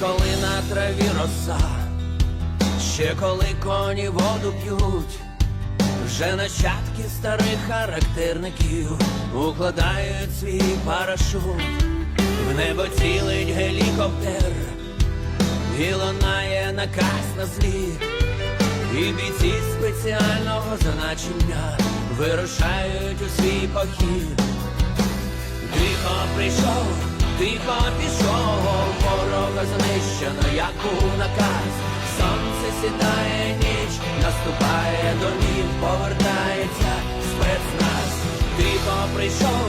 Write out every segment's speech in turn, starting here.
Коли на траві роса, ще коли коні воду п'ють, вже нащадки старих характерників укладають свій парашут, в небо цілить гелікоптер, і лунає наказ на зліт, і бійці спеціального значення вирушають у свій похід. Тихо прийшов, тихо пішов, знищено, як був наказ. Сонце сідає ніч, наступає домів, повертається спецназ. Тихо прийшов,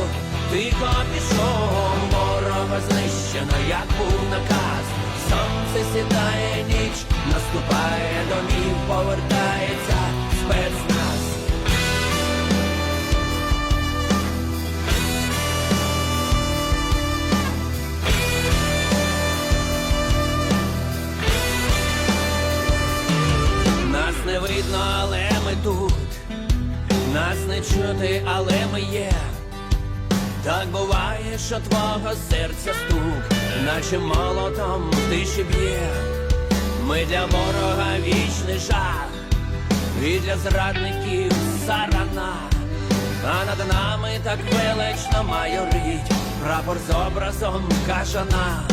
тихо пішов, ворога знищено, як був наказ. Сонце сідає ніч, наступає домів, повертається спецназ. Не чути, але ми є. Так буває, що твого серця стук, наче молотом в тиші б'є. Ми для ворога вічний жах, і для зрадників сарана. А над нами так велично майорить прапор з образом кажана.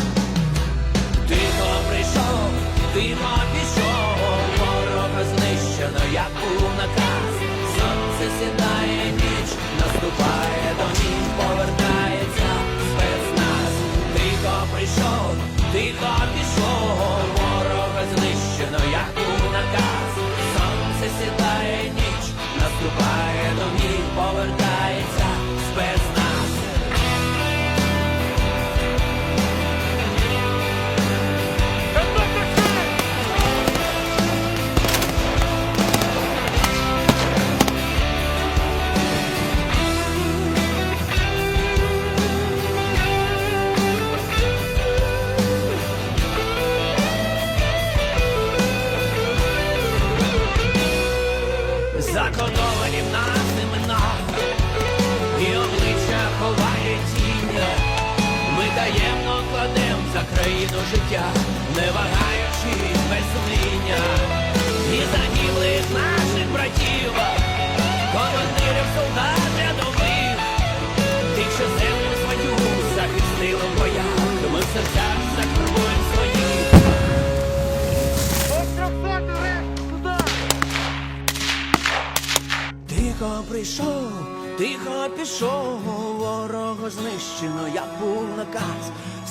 Тихо прийшов, тихо пішов, ворога знищено, як був наступає країну життя, не вагаючись без сумління. І загиблих наших братів, командирів солдат рядових, тих, що землю свою захистили в боях, ми в серцях закриваємо своїх. Тихо прийшов, тихо пішов, ворога знищено, як був наказ.